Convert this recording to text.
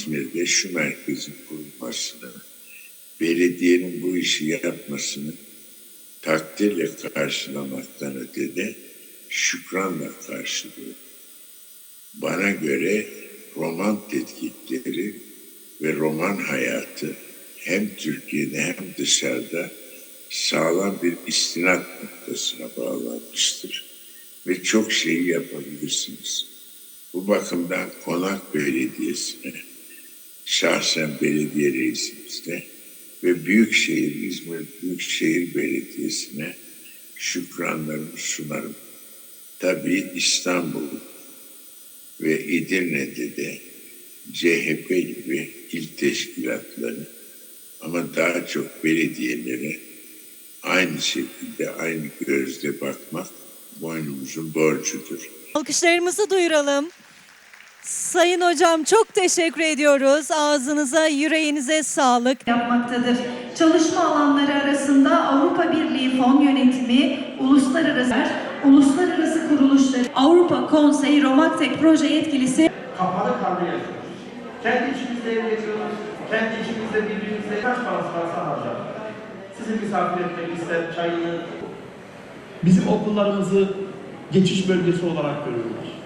İzmir'de şu merkezin kurulmasını, belediyenin bu işi yapmasını takdirle karşılamaktan öte de şükranla karşılıyor. Bana göre roman tetkikleri ve roman hayatı hem Türkiye'de hem dışarıda sağlam bir istinat noktasına bağlanmıştır ve çok şeyi yapabilirsiniz. Bu bakımdan Konak Belediyesi'ne, şahsen belediye reisimizle ve Büyükşehir İzmir Büyükşehir Belediyesi'ne şükranlarımı sunarım. Tabii İstanbul ve Edirne'de de CHP gibi il teşkilatları ama daha çok belediyelere aynı şekilde aynı gözle bakmak boynumuzun borcudur. Alkışlarımızı duyuralım. Sayın hocam çok teşekkür ediyoruz. Ağzınıza, yüreğinize sağlık. yapmaktadır. Çalışma alanları arasında Avrupa Birliği fon yönetimi, uluslararası uluslararası kuruluşları, Avrupa Konseyi Romaktek proje yetkilisi kapalı kaldı yaşıyoruz. Kendi içimizde ev geçiyoruz, kendi içimizde birbirimizle kaç parası varsa harcar. Sizi misafir etmek ister, çayını. Bizim okullarımızı geçiş bölgesi olarak görüyorlar.